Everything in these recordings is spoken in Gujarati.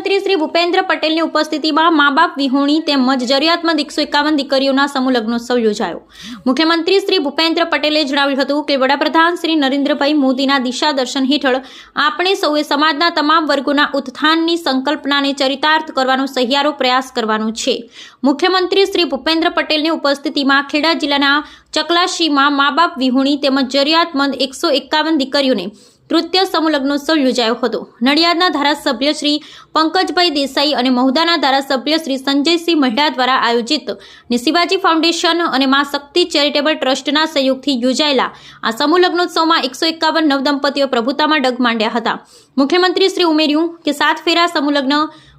મુખ્યમંત્રી શ્રી ભૂપેન્દ્ર પટેલની ઉપસ્થિતિમાં મા બાપ વિહોણી તેમજ જરૂરિયાતમંદ એકસો એકાવન દીકરીઓના સમૂહ લગ્નોત્સવ યોજાયો. મુખ્યમંત્રી શ્રી ભૂપેન્દ્ર પટેલે જણાવ્યું હતું કે વડાપ્રધાન શ્રી નરેન્દ્રભાઈ મોદીના દિશા દર્શન હેઠળ આપણે સૌએ સમાજના તમામ વર્ગોના ઉત્થાનની સંકલ્પનાને ચરિતાર્થ કરવાનો સહિયારો પ્રયાસ કરવાનો છે. મુખ્યમંત્રી શ્રી ભૂપેન્દ્ર પટેલની ઉપસ્થિતિમાં ખેડા જિલ્લાના ચકલાશીમાં મા બાપ વિહોણી તેમજ જરૂરિયાતમંદ એકસો એકાવન દીકરીઓને તૃતીય સમૂહ યોજાયો હતો. નડિયાદના ધારાસભ્ય શ્રી પંકજભાઈ દેસાઈ અને મહુદાના ધારાસભ્ય શ્રી સંજયસિંહ મહેડા દ્વારા આયોજિત ને શિવાજી ફાઉન્ડેશન અને મા શક્તિ ચેરિટેબલ ટ્રસ્ટના સહયોગથી યોજાયેલા આ સમૂહ લગ્નોત્સવમાં એકસો એકાવન નવદંપતીઓ પ્રભુતામાં ડગ માંડ્યા હતા. મુખ્યમંત્રી શ્રી ઉમેર્યું કે સાત ફેરા સમૂહલગ્ન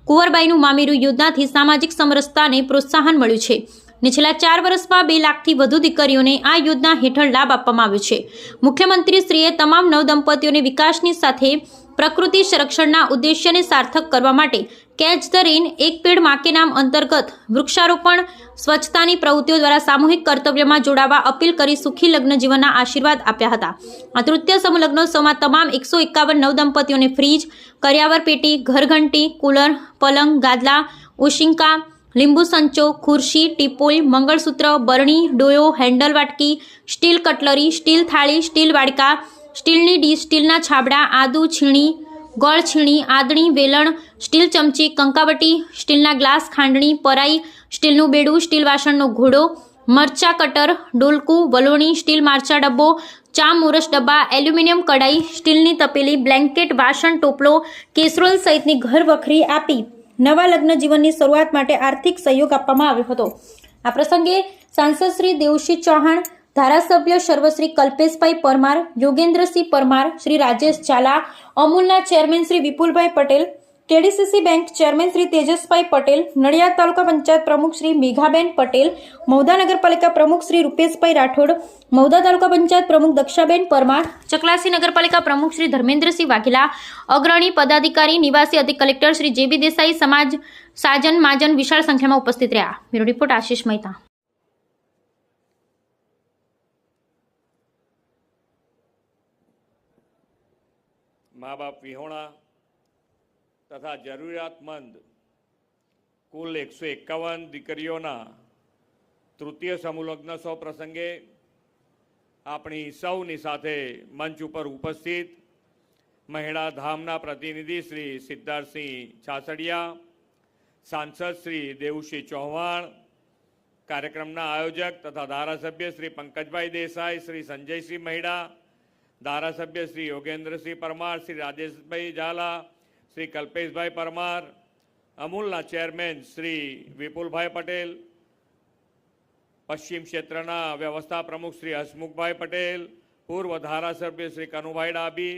કુંવરબાઈનું મામેરું યોજનાથી સામાજિક સમરસતાને પ્રોત્સાહન મળ્યું છે. ને છેલ્લા ચાર વર્ષમાં બે લાખથી વધુ દીકરીઓને આ યોજના હેઠળ લાભ આપવામાં આવ્યો છે. મુખ્યમંત્રીશ્રીએ તમામ નવદંપતીઓને વિકાસની સાથે પ્રકૃતિ સંરક્ષણના ઉદ્દેશ્યને સાર્થક કરવા માટે કેચ ધ રેન, એક પેડ માકે નામ અંતર્ગત વૃક્ષારોપણ, સ્વચ્છતાની પ્રવૃત્તિઓ દ્વારા સામૂહિક કર્તવ્યમાં જોડાવા અપીલ કરી સુખી લગ્ન જીવનના આશીર્વાદ આપ્યા હતા. આ તૃતીય સમૂહ લગ્નોત્સવમાં તમામ એકસો એકાવન નવદંપતીઓને ફ્રીજ, કર્યાવર પેટી, ઘરઘંટી, કુલર, પલંગ, ગાદલા, ઉશિંકા લીંબુ સંચો, ખુરશી ટીપોઈ મંગળસૂત્ર, બરણી, ડોયો, હેન્ડલ વાટકી, સ્ટીલ કટલરી, સ્ટીલ થાળી, સ્ટીલ વાડકા, સ્ટીલની ડીશ સ્ટીલના છાબડા, આદુ, છીણી, ગોળ છીણી, આદણી, વેલણ, સ્ટીલ ચમચી, કંકાવટી, સ્ટીલના ગ્લાસ, ખાંડણી, પરાઈ, સ્ટીલનું બેડું, સ્ટીલ વાસણનો ઘોડો, મરચા કટર, ડોલકું, વલોણી, સ્ટીલ મારચા ડબ્બો, ચા મોરસ ડબ્બા, એલ્યુમિનિયમ કડાઈ સ્ટીલની તપેલી, બ્લેન્કેટ, વાસણ, ટોપલો, કેસરોલ સહિતની ઘર વખરી આપી. નવા લગ્ન જીવનની શરૂઆત માટે આર્થિક સહયોગ આપવામાં આવ્યો હતો. આ પ્રસંગે સાંસદ શ્રી દેવશી ચૌહાણ, ધારાસભ્ય સર્વશ્રી કલ્પેશભાઈ પરમાર, યોગેન્દ્રસિંહ પરમાર, શ્રી રાજેશ ઝાલા, અમૂલના ચેરમેન શ્રી વિપુલભાઈ Patel KDCC bank chairman Shri તેજસભાઈ Patel, Nadiad taluka panchayat પ્રમુખ શ્રી મેઘાબેન પટેલ મૌદા નગરપાલિકા પ્રમુખ શ્રી રૂપેશભાઈ રાઠોડ મૌદા તાલુકા પંચાયત પ્રમુખ દક્ષાબેન પરમાર, ચકલાસી નગરપાલિકા પ્રમુખ શ્રી ધર્મેન્દ્રસિંહ વાઘેલા, અગ્રણી પદાધિકારી, નિવાસી અધિક કલેક્ટર શ્રી જેબી દેસાઈ, સમાજ સાજન, માજન વિશાળ સંખ્યામાં ઉપસ્થિત રહ્યા. Bureau report, Ashish Mehta. મા બાપ વિહોણા તથા જરૂરિયાતમંદ કુલ એકસો એકાવન દીકરીઓના તૃતીય સમૂહ લગ્નોત્સવ પ્રસંગે આપણી સૌની સાથે મંચ ઉપર ઉપસ્થિત મહિળા ધામના પ્રતિનિધિ શ્રી સિદ્ધાર્થસિંહ છાસડિયા, સાંસદ શ્રી દેવુસિંહ ચૌહાણ, કાર્યક્રમના આયોજક તથા ધારાસભ્ય શ્રી પંકજભાઈ દેસાઈ, શ્રી સંજયસિંહ મહિડા ધારાસભ્ય શ્રી યોગેન્દ્રસિંહ પરમાર, શ્રી રાજેશભાઈ ઝાલા શ્રી કલ્પેશભાઈ પરમાર, અમૂલના ચેરમેન શ્રી વિપુલભાઈ પટેલ, પશ્ચિમ ક્ષેત્રના વ્યવસ્થા પ્રમુખ શ્રી હસમુખભાઈ પટેલ, પૂર્વ ધારાસભ્ય શ્રી કનુભાઈ ડાબી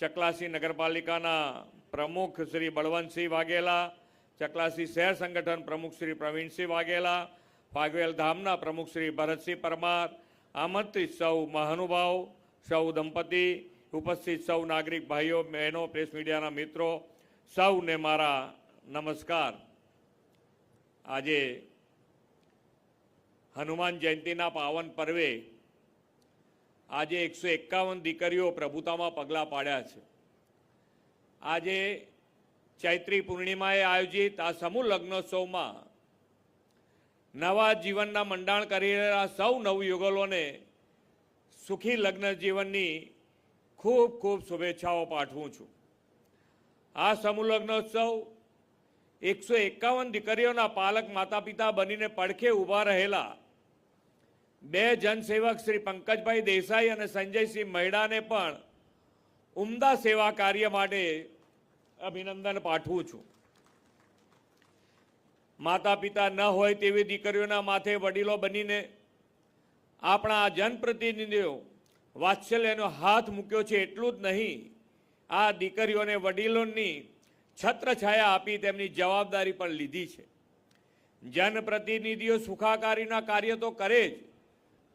ચકલાસી નગરપાલિકાના પ્રમુખ શ્રી બળવંતસિંહ વાઘેલા, ચકલાસી શહેર સંગઠન પ્રમુખ શ્રી પ્રવીણસિંહ વાઘેલા ફાગવેલ ધામના પ્રમુખ શ્રી ભરતસિંહ પરમાર, આમંત્રિત સૌ મહાનુભાવ, સૌ દંપતી ઉપસ્થિત સૌ નાગરિક ભાઈઓ, બહેનો, પ્રેસ મીડિયાના મિત્રો, સૌને મારા નમસ્કાર. આજે હનુમાન જયંતિના પાવન પર્વે આજે એકસો એકાવન દીકરીઓ પ્રભુતામાં પગલાં પાડ્યા છે. આજે ચૈત્રી પૂર્ણિમાએ આયોજિત આ સમૂહ લગ્નોત્સવમાં નવા જીવનના મંડાણ કરી રહેલા સૌ નવયુગલોને સુખી લગ્ન જીવનની ખૂબ ખૂબ શુભેચ્છાઓ પાઠવું છું. આ સમૂહલગ્નોત્સવ એકસો એકાવન દીકરીઓના પાલક માતા પિતા બનીને પડખે ઊભા રહેલા બે જનસેવક શ્રી પંકજભાઈ દેસાઈ અને સંજયસિંહ મહેડાને પણ ઉમદા સેવા કાર્ય માટે અભિનંદન પાઠવું છું. માતા પિતા ન હોય તેવી દીકરીઓના માથે વડીલો બનીને આપણા જનપ્રતિનિધિઓ વાત્સલ્યનો હાથ મૂક્યો છે એટલું જ નહીં. આ દીકરીઓને વડીલોની છત્રછાયા આપી તેમની જવાબદારી પણ લીધી છે. જનપ્રતિનિધિઓ સુખાકારીના કાર્ય તો કરે જ,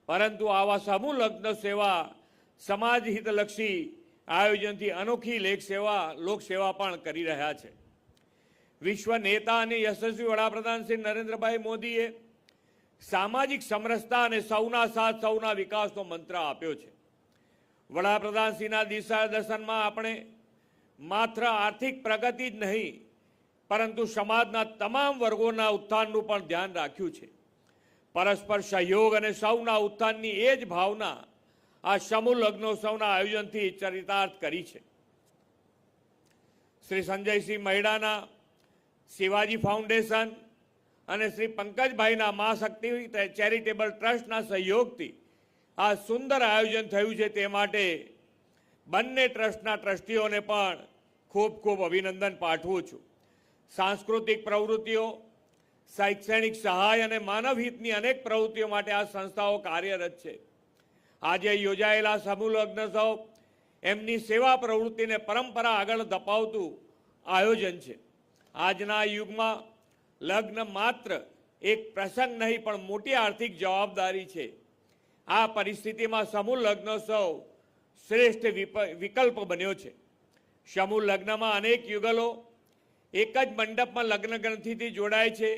પરંતુ આવા સમૂહ લગ્ન સેવા સમાજ હિતલક્ષી આયોજનથી અનોખી લેખ સેવા લોકસેવા પણ કરી રહ્યા છે. વિશ્વ નેતા અને યશસ્વી વડાપ્રધાન શ્રી નરેન્દ્રભાઈ મોદીએ સામાજિક સમરસતા અને સૌના સાથ, સૌના વિકાસનો મંત્ર આપ્યો છે. વડાપ્રધાનશ્રીના દિશા દર્શનમાં આપણે માત્ર આર્થિક પ્રગતિ જ નહીં, પરંતુ સમાજના તમામ વર્ગોના ઉત્થાનનું પણ ધ્યાન રાખ્યું છે. પરસ્પર સહયોગ અને સૌના ઉત્થાનની એ જ ભાવના આ સમૂહ લગ્નોત્સવના આયોજનથી ચરિતાર્થ કરી છે. શ્રી સંજયસિંહ મહેડાના શિવાજી ફાઉન્ડેશન અને શ્રી પંકજભાઈના મા શક્તિ ચેરિટેબલ ટ્રસ્ટના સહયોગથી આ સુંદર આયોજન થયું છે તે માટે બંને ટ્રસ્ટના ટ્રસ્ટીઓને પણ ખૂબ ખૂબ અભિનંદન પાઠવું છું. સાંસ્કૃતિક પ્રવૃત્તિઓ, શૈક્ષણિક સહાય અને માનવહિતની અનેક પ્રવૃત્તિઓ માટે આ સંસ્થાઓ કાર્યરત છે. આજે યોજાયેલા સમૂહ સૌ એમની સેવા પ્રવૃત્તિને પરંપરા આગળ ધપાવતું આયોજન છે. આજના યુગમાં લગ્ન માત્ર એક પ્રસંગ નહીં પણ મોટી આર્થિક જવાબદારી છે. આ પરિસ્થિતિમાં સમૂહ લગ્નોત્સવ શ્રેષ્ઠ વિપ- વિકલ્પ બન્યો છે. સમૂહ લગ્નમાં અનેક યુગલો એક જ મંડપમાં લગ્ન ગ્રંથિથી જોડાય છે.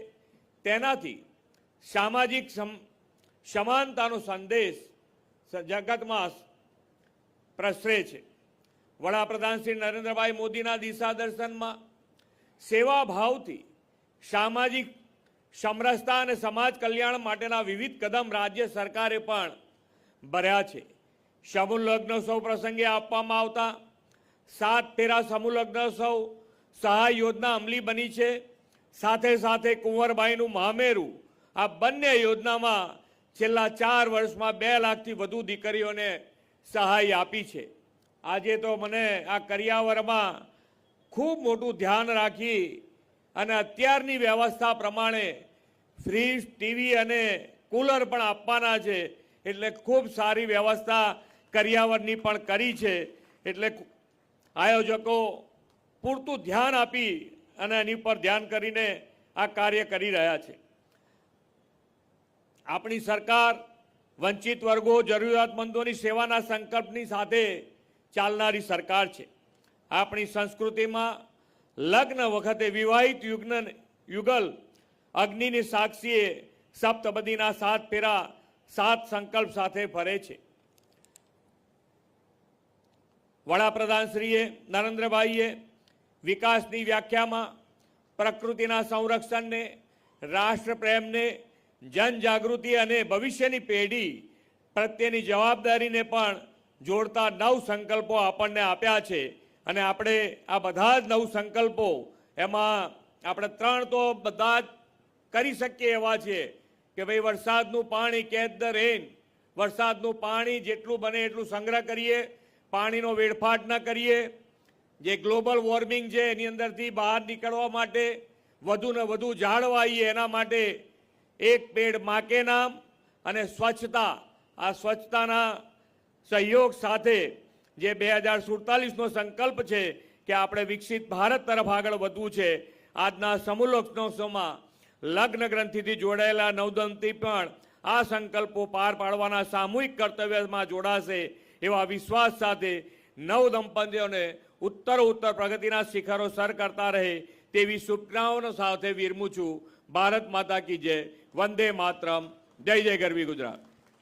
તેનાથી સામાજિક સમ- સમાનતાનો સંદેશ જગતમાં પ્રસરે છે. વડાપ્રધાન શ્રી નરેન્દ્રભાઈ મોદીના દિશા દર્શનમાં સેવા ભાવથી સામાજિક સમરસતા અને સમાજ કલ્યાણ માટેના વિવિધ કદમ રાજ્ય સરકારે પણ ભર્યા છે. સમૂહ લગ્નોત્સવ પ્રસંગે આપવામાં આવતા સાત ફેરા સમૂહ લગ્નોત્સવ સહાય યોજના અમલી બની છે. સાથે સાથે કુંવરબાઈનું મામેરું આ બંને યોજનામાં છેલ્લા ચાર વર્ષમાં બે લાખથી વધુ દીકરીઓને સહાય આપી છે. આજે તો મને આ કરિયાવરમાં ખૂબ મોટું ધ્યાન રાખી અને અત્યારની વ્યવસ્થા પ્રમાણે ફ્રીજ, ટીવી અને કુલર પણ આપવાના છે. એટલે ખૂબ સારી વ્યવસ્થા કર્યાવરની પણ કરી છે. એટલે આયોજકો પૂરતું ધ્યાન આપી અને એની પર ધ્યાન કરીને આ કાર્ય કરી રહ્યા છે. આપણી સરકાર વંચિત વર્ગો, જરૂરિયાતમંદોની સેવાના સંકલ્પની સાથે ચાલનારી સરકાર છે. આપણી સંસ્કૃતિમાં લગ્ન વખતે વિવાહિત યુગ્ન યુગલ અગ્નિની સાક્ષીએ સપ્તપદીના સાત ફેરા, સાત સંકલ્પ સાથે ફરે છે. વડાપ્રધાનશ્રીએ, નરેન્દ્રભાઈએ વિકાસની વ્યાખ્યામાં પ્રકૃતિના સંરક્ષણને, રાષ્ટ્રપ્રેમને, જનજાગૃતિ અને ભવિષ્યની પેઢી પ્રત્યેની જવાબદારીને પણ જોડતા નવ સંકલ્પો આપણને આપ્યા છે. અને આપણે આ બધા જ નવ સંકલ્પો એમાં આપણે ત્રણ તો બધા જ કરી શકીએ એવા છે કે ભાઈ વરસાદનું પાણી કેચ ધ રેન વરસાદનું પાણી જેટલું બને એટલું સંગ્રહ કરીએ, પાણીનો વેડફાટ ન કરીએ. જે ગ્લોબલ વોર્મિંગ છે એની અંદરથી બહાર નીકળવા માટે, વધુ ને વધુ જાળવાઈએ એના માટે એક પેડ માકે નામ અને સ્વચ્છતા. આ સ્વચ્છતાના સહયોગ સાથે જે બે હજાર સુડતાલીસનો સંકલ્પ છે કે આપણે વિકસિત ભારત તરફ આગળ વધવું છે. આજના સમૂહલોકનોત્સવમાં લગ્ન ગ્રંથિથી જોડાયેલા નવદંતી પણ આ સંકલ્પો પાર પાડવાના સામૂહિક કર્તવ્યમાં જોડાશે એવા વિશ્વાસ સાથે નવ દંપતીઓને ઉત્તર ઉત્તર પ્રગતિના શિખરો સર કરતા રહે તેવી શુભકામનાઓ સાથે વિરમું છું. ભારત માતા કી જય. વંદે માતરમ. જય જય ગરવી ગુજરાત.